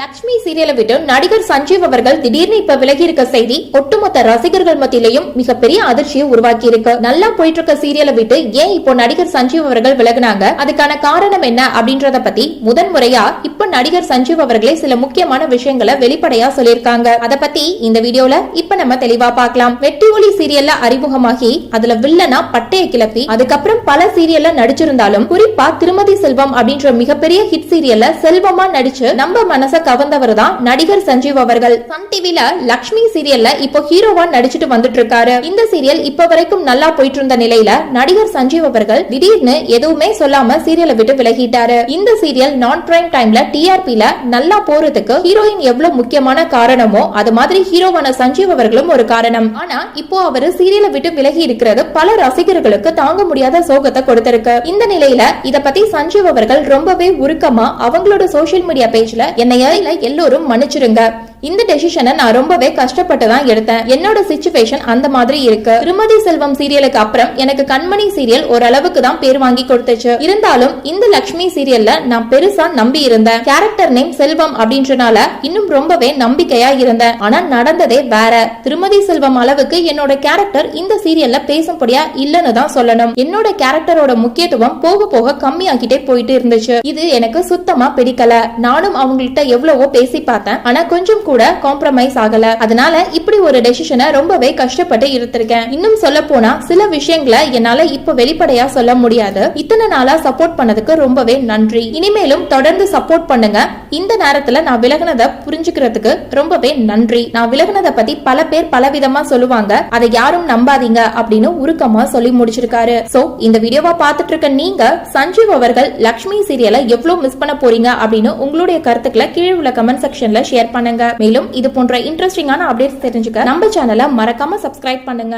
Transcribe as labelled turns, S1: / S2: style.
S1: லக்ஷ்மி சீரியலை விட்டு நடிகர் சஞ்சீவ் அவர்கள் திடீர்னு இப்ப விலகி இருக்க செய்தி ஒட்டுமொத்த ரசிகர்கள் மத்தியிலையும் மிகப்பெரிய அதிர்ச்சியை உருவாக்கி இருக்கு நல்லா போயிட்டு இருக்க சீரியலை விட்டு ஏன் இப்போ நடிகர் சஞ்சீவ் அவர்கள் விலகுனாங்க? அதுக்கான காரணம் என்ன அப்படின்றத பத்தி முதன்முறையா இப்ப நடிகர் சஞ்சீவ் அவர்களே சில முக்கியமான விஷயங்களை வெளிப்படையா சொல்லியிருக்காங்க. அத பத்தி இந்த வீடியோல இப்ப நம்ம தெளிவா பார்க்கலாம். வெட்டி ஒளி சீரியல்ல அறிமுகமாகி அதுல வில்லனா பட்டையை கிளப்பி அதுக்கப்புறம் பல சீரியல்ல நடிச்சிருந்தாலும் குறிப்பா திருமதி செல்வம் அப்படின்ற மிகப்பெரிய ஹிட் சீரியல்ல செல்வமா நடிச்சு நம்ம மனச கவர்ந்தவர் தான் நடிகர் சஞ்சீவ் அவர்கள். சன் டிவில லக்ஷ்மி சீரியல்ல இப்போ ஹீரோவா நடிச்சிட்டு வந்துட்டு இருக்காரு இந்த சீரியல் இப்ப வரைக்கும் நல்லா போயிட்டு இருந்த நிலையில நடிகர் சஞ்சீவ் அவர்கள் திடீர்னு எதுவுமே சொல்லாம சீரியலை விட்டு விலகிட்டாரு. இந்த சீரியல் நான் பிரைம் டைம்ல டிஆர்பில நல்லா போறதுக்கு ஹீரோயின் எவ்வளவு முக்கியமான காரணமோ அது மாதிரி ஹீரோவான சஞ்சீவ் அவர்களும் ஒரு காரணம். ஆனா இப்போ அவரு சீரியலை விட்டு விலகி இருக்கிறது பல ரசிகர்களுக்கு தாங்க முடியாத சோகத்தை கொடுத்திருக்கு. இந்த நிலையில இத பத்தி சஞ்சீவ் அவர்கள் ரொம்பவே உருக்கமா அவங்களோட சோஷியல் மீடியா பேஜ்ல என்னைய எல்லோரும் மன்னிச்சிருங்க இந்த டெசிஷனை நான் ரொம்பவே கஷ்டப்பட்டு தான் எடுத்தேன். என்னோட சுச்சுவேஷன் அந்த மாதிரி இருக்கு. திருமதி செல்வம் சீரியலுக்கு அப்புறம் எனக்கு கண்மணி சீரியல் ஓரளவுக்கு தான் பேர் வாங்கி கொடுத்துச்சு. இருந்தாலும் இந்த லக்ஷ்மி சீரியல்ல நான் பெருசா நம்பி இருந்தேன். கேரக்டர் நேம் செல்வம் அப்படின்றனால இன்னும் ரொம்பவே நம்பிக்கையா இருந்தேன். ஆனா நடந்ததே வேற. திருமதி செல்வம் அளவுக்கு என்னோட கேரக்டர் இந்த சீரியல்ல பேசும்படியா இல்லன்னு தான் சொல்லணும். என்னோட கேரக்டரோட முக்கியத்துவம் போக போக கம்மியாக்கிட்டே போயிட்டு இருந்துச்சு. இது எனக்கு சுத்தமா பிடிக்கல. நானும் அவங்கள்ட்ட எவ்வளவோ பேசி பார்த்தேன். ஆனா கொஞ்சம் கூட காம்ப்ரமைஸ் ஆகல. அதனால இப்படி ஒரு டெசிஷனை ரொம்பவே கஷ்டப்பட்டு இருந்திருக்கேன். இன்னும் சொல்ல போனா சில விஷயங்களை என்னால இப்ப வெளிப்படையா சொல்ல முடியாது. இத்தனை நாளா சப்போர்ட் பண்ணதுக்கு ரொம்பவே நன்றி. இனிமேலும் தொடர்ந்து சப்போர்ட் பண்ணுங்க. இந்த நேரத்துல நான் விலகினதை புரிஞ்சுக்கிறதுக்கு ரொம்பவே நன்றி. நான் விலகினதை பத்தி பல பேர் பல விதமா சொல்லுவாங்க. அதை யாரும் நம்பாதீங்க அப்படின்னு உருக்கமா சொல்லி முடிச்சிருக்காரு. சோ இந்த வீடியோவா பார்த்துட்டு இருக்க நீங்க சஞ்சீவ் அவர்கள் லக்ஷ்மி சீரியலை எவ்வளவு மிஸ் பண்ண போறீங்க அப்படின்னு உங்களுடைய கருத்துக்களை கீழே உள்ள கமெண்ட் செக்ஷன்ல ஷேர் பண்ணுங்க. மேலும் இது போன்ற இன்ட்ரெஸ்டிங்கான அப்டேட்ஸ் தெரிஞ்சுக்க நம்ம சேனலை மறக்காம சப்ஸ்கிரைப் பண்ணுங்க.